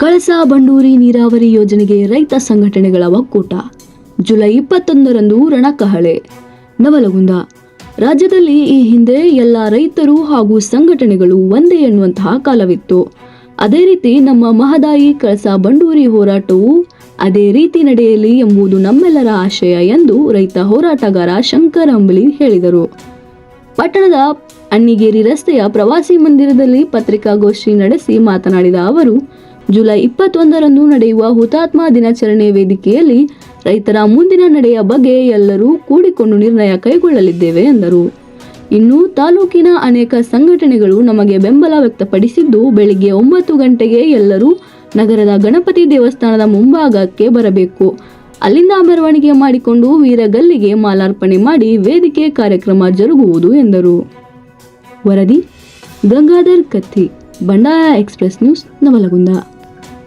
ಕಳಸಾ ಬಂಡೂರಿ ನೀರಾವರಿ ಯೋಜನೆಗೆ ರೈತ ಸಂಘಟನೆಗಳ ಒಕ್ಕೂಟ. ಜುಲೈ ಇಪ್ಪತ್ತೊಂದರಂದು ರಣಕಹಳೆ. ನವಲಗುಂದ. ರಾಜ್ಯದಲ್ಲಿ ಈ ಹಿಂದೆ ಎಲ್ಲ ರೈತರು ಹಾಗೂ ಸಂಘಟನೆಗಳು ಒಂದೇ ಎನ್ನುವಂತಹ ಕಾಲವಿತ್ತು. ಅದೇ ರೀತಿ ನಮ್ಮ ಮಹದಾಯಿ ಕಳಸಾ ಬಂಡೂರಿ ಹೋರಾಟವು ಅದೇ ರೀತಿ ನಡೆಯಲಿ ಎಂಬುದು ನಮ್ಮೆಲ್ಲರ ಆಶಯ ಎಂದು ರೈತ ಹೋರಾಟಗಾರ ಶಂಕರ್ ಅಂಬಲಿ ಹೇಳಿದರು. ಪಟ್ಟಣದ ಅಣ್ಣಿಗೇರಿ ರಸ್ತೆಯ ಪ್ರವಾಸಿ ಮಂದಿರದಲ್ಲಿ ಪತ್ರಿಕಾಗೋಷ್ಠಿ ನಡೆಸಿ ಮಾತನಾಡಿದ ಅವರು ಜುಲೈ ಇಪ್ಪತ್ತೊಂದರಂದು ನಡೆಯುವ ಹುತಾತ್ಮ ದಿನಾಚರಣೆ ವೇದಿಕೆಯಲ್ಲಿ ರೈತರ ಮುಂದಿನ ನಡೆಯ ಬಗ್ಗೆ ಎಲ್ಲರೂ ಕೂಡಿಕೊಂಡು ನಿರ್ಣಯ ಕೈಗೊಳ್ಳಲಿದ್ದೇವೆ ಎಂದರು. ಇನ್ನು ತಾಲೂಕಿನ ಅನೇಕ ಸಂಘಟನೆಗಳು ನಮಗೆ ಬೆಂಬಲ ವ್ಯಕ್ತಪಡಿಸಿದ್ದು, ಬೆಳಿಗ್ಗೆ ಒಂಬತ್ತು ಗಂಟೆಗೆ ಎಲ್ಲರೂ ನಗರದ ಗಣಪತಿ ದೇವಸ್ಥಾನದ ಮುಂಭಾಗಕ್ಕೆ ಬರಬೇಕು. ಅಲ್ಲಿಂದ ಮೆರವಣಿಗೆ ಮಾಡಿಕೊಂಡು ವೀರಗಲ್ಲಿಗೆ ಮಾಲಾರ್ಪಣೆ ಮಾಡಿ ವೇದಿಕೆ ಕಾರ್ಯಕ್ರಮ ಜರುಗುವುದು ಎಂದರು. ವರದಿ ಗಂಗಾಧರ್ ಕತ್ತಿ, ಬಂಡಾಯ ಎಕ್ಸ್ಪ್ರೆಸ್ ನ್ಯೂಸ್, ನವಲಗುಂದ.